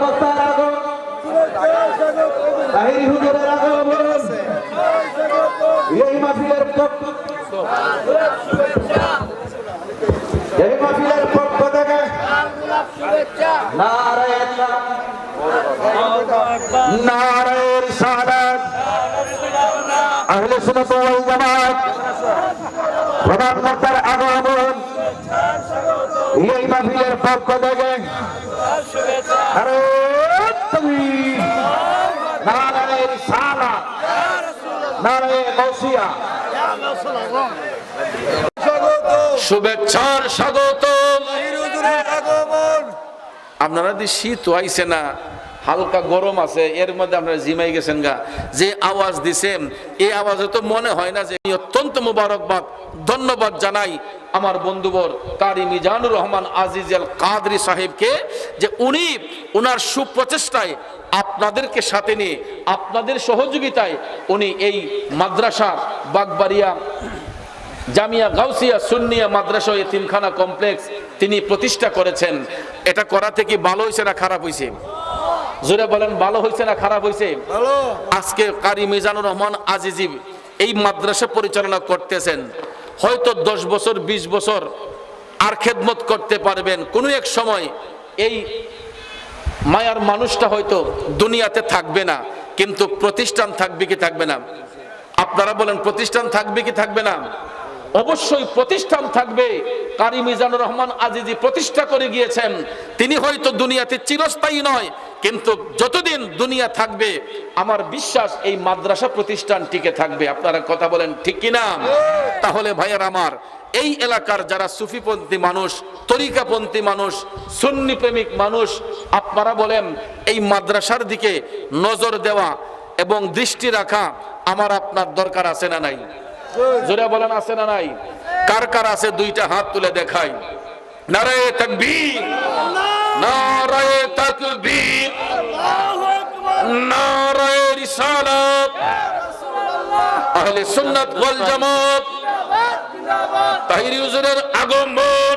অবস্থান আগুন তাহিরি হুজুরের আগুন এই মাহফিলের পক্ষ এই মাহফিলের পক্ষ থেকে নারায়ণ নারায়ণ আগমন। এই মাহফিলের পক্ষ থেকে আরও নারায়ণ গৌসিয়া শুভেচ্ছার স্বাগত আপনারা দি শীত আইসে না। হালকা গরম আছে, এর মধ্যে আপনারা জিমাই গেছেন গা। যে আওয়াজ দিছেন এই আওয়াজে তো মনে হয় না যে অত্যন্ত মুবারকবাদ, ধন্যবাদ জানাই আমার বন্ধুবর কারি মিজানুর রহমান আজিজ আল কাদরি সাহেবকে যে উনি ওনার সুপ্রচেষ্টায় আপনাদেরকে সাথে নিয়ে, আপনাদের সহযোগিতায় উনি এই মাদ্রাসা বাগবাড়িয়া জামিয়া গাউসিয়া সুন্নিয়া মাদ্রাসা এ এতিমখানা কমপ্লেক্স তিনি প্রতিষ্ঠা করেছেন। এটা করা থেকে ভালো হয়েছে না খারাপ হয়েছে জোরে বলেন ভালো হয়েছে না খারাপ হয়েছে আজকে কারি মিজানুর রহমান আজিজিব এই মাদ্রাসা পরিচালনা করতেছেন। হয়তো দশ বছর ২০ বছর আর খেদমত করতে পারবেন। কোনো এক সময় এই মায়ার মানুষটা হয়তো দুনিয়াতে থাকবে না কিন্তু প্রতিষ্ঠান থাকবে কি থাকবে না? আপনারা বলেন প্রতিষ্ঠান থাকবে কি থাকবে না? অবশ্যই প্রতিষ্ঠান থাকবে। কারি মিজানুর রহমান আজিজি প্রতিষ্ঠা করে গিয়েছেন। তিনি হয়তো দুনিয়াতে চিরস্থায়ী নয়, কিন্তু যতদিন দুনিয়া থাকবে, আমার বিশ্বাস এই মাদ্রাসা প্রতিষ্ঠান টিকে থাকবে। আপনারা কথা বলেন ঠিক কিনা? তাহলে ভাইয়ার আমার, এই এলাকার যারা সুফিপন্থী মানুষ, তরিকাপন্থী মানুষ, সুন্নি প্রেমিক মানুষ, আপনারা বলেন, এই মাদ্রাসার দিকে নজর দেওয়া এবং দৃষ্টি রাখা আমার আপনার দরকার আছে না নাই? জোরে বলেন, আছে না নাই? কার কার আছে দুইটা হাত তুলে দেখাই? নারায় তাকবীর। নারায় তাকবীর। নারায় রিসালাত। আহলে সুন্নাত ওয়াল জামাত। তাহিরি হুজুরের আগমন।